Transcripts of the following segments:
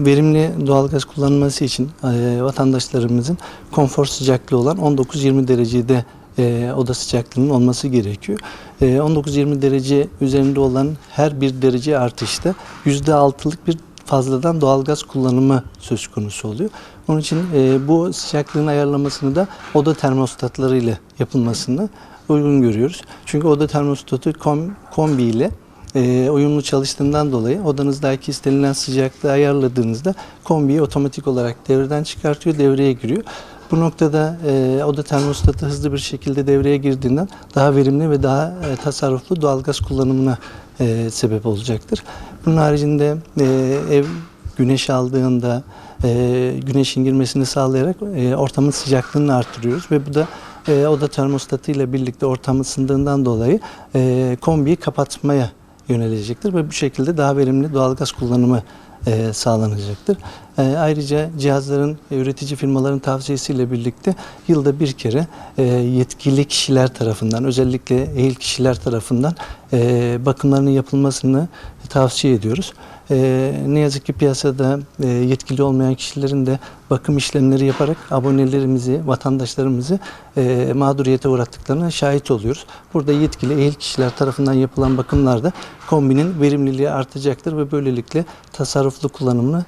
Verimli doğalgaz kullanılması için e, vatandaşlarımızın konfor sıcaklığı olan 19-20 derecede e, oda sıcaklığının olması gerekiyor. E, 19-20 derece üzerinde olan her bir derece artışta %6'lık bir fazladan doğalgaz kullanımı söz konusu oluyor. Onun için e, bu sıcaklığın ayarlamasını da oda termostatları ile yapılmasını uygun görüyoruz. Çünkü oda termostatı kom, kombi ile e, uyumlu çalıştığından dolayı odanızdaki istenilen sıcaklığı ayarladığınızda kombiyi otomatik olarak devreden çıkartıyor, devreye giriyor. Bu noktada e, oda termostatı hızlı bir şekilde devreye girdiğinden daha verimli ve daha e, tasarruflu doğalgaz kullanımına e, sebep olacaktır. Bunun haricinde e, ev güneş aldığında e, güneşin girmesini sağlayarak e, ortamın sıcaklığını artırıyoruz ve bu da e, oda termostatı ile birlikte ortam ısındığından dolayı e, kombiyi kapatmaya yönelecektir ve bu şekilde daha verimli doğalgaz kullanımı e, sağlanacaktır. E, ayrıca cihazların e, üretici firmaların tavsiyesiyle birlikte yılda bir kere e, yetkili kişiler tarafından özellikle ehil kişiler tarafından e, bakımlarının yapılmasını tavsiye ediyoruz. Ne yazık ki piyasada yetkili olmayan kişilerin de bakım işlemleri yaparak abonelerimizi, vatandaşlarımızı e, mağduriyete uğrattıklarına şahit oluyoruz. Burada yetkili ehil kişiler tarafından yapılan bakımlarda kombinin verimliliği artacaktır ve böylelikle tasarruflu kullanımını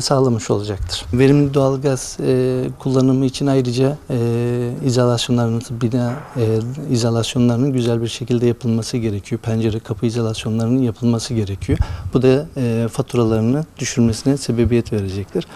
sağlamış olacaktır. Verimli doğalgaz e, kullanımı için ayrıca e, izolasyonlarının, bina e, izolasyonlarının güzel bir şekilde yapılması gerekiyor. Pencere kapı izolasyonlarının yapılması gerekiyor. Bu da e, faturalarını düşürmesine sebebiyet verecektir.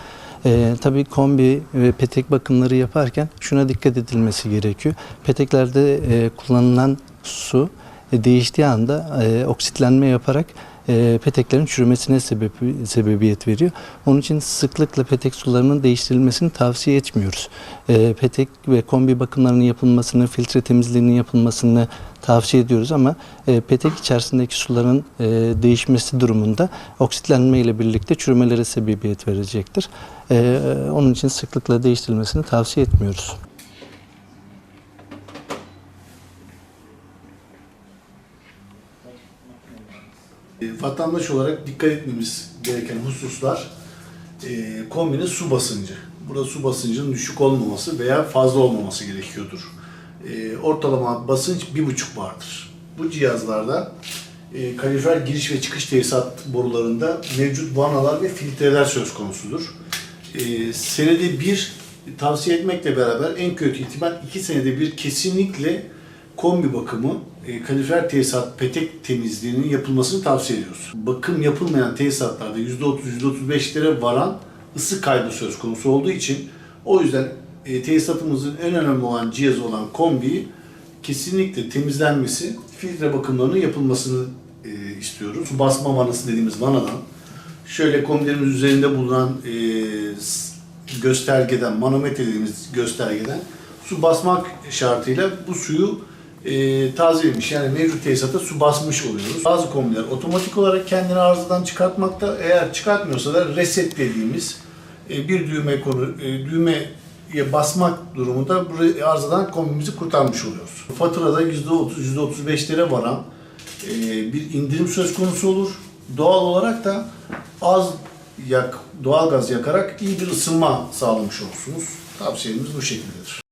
E, tabii kombi ve petek bakımları yaparken şuna dikkat edilmesi gerekiyor. Peteklerde e, kullanılan su e, değiştiği anda e, oksitlenme yaparak e, peteklerin çürümesine sebep, sebebiyet veriyor. Onun için sıklıkla petek sularının değiştirilmesini tavsiye etmiyoruz. E, petek ve kombi bakımlarının yapılmasını, filtre temizliğinin yapılmasını tavsiye ediyoruz ama e, petek içerisindeki suların e, değişmesi durumunda oksitlenme ile birlikte çürümelere sebebiyet verecektir. E, onun için sıklıkla değiştirilmesini tavsiye etmiyoruz. Vatandaş olarak dikkat etmemiz gereken hususlar e, kombinin su basıncı. Burada su basıncının düşük olmaması veya fazla olmaması gerekiyordur. E, ortalama basınç 1,5 bardır. Bu cihazlarda e, giriş ve çıkış tesisat borularında mevcut vanalar ve filtreler söz konusudur. E, senede bir tavsiye etmekle beraber en kötü ihtimal iki senede bir kesinlikle kombi bakımı, e, kalorifer tesisat petek temizliğinin yapılmasını tavsiye ediyoruz. Bakım yapılmayan tesisatlarda %30-%35'lere varan ısı kaybı söz konusu olduğu için o yüzden e, tesisatımızın en önemli olan cihazı olan kombiyi kesinlikle temizlenmesi, filtre bakımlarının yapılmasını e, istiyoruz. Basma vanası dediğimiz vanadan şöyle kombilerimiz üzerinde bulunan e, göstergeden, manometre dediğimiz göstergeden su basmak şartıyla bu suyu e, tazelemiş. Yani mevcut tesisata su basmış oluyoruz. Bazı kombiler otomatik olarak kendini arızadan çıkartmakta. Eğer çıkartmıyorsa da reset dediğimiz e, bir düğme konu, e, düğmeye basmak durumunda arızadan kombimizi kurtarmış oluyoruz. Faturada %30, %35'lere varan e, bir indirim söz konusu olur. Doğal olarak da az yak, doğal gaz yakarak iyi bir ısınma sağlamış olursunuz. Tavsiyemiz bu şekildedir.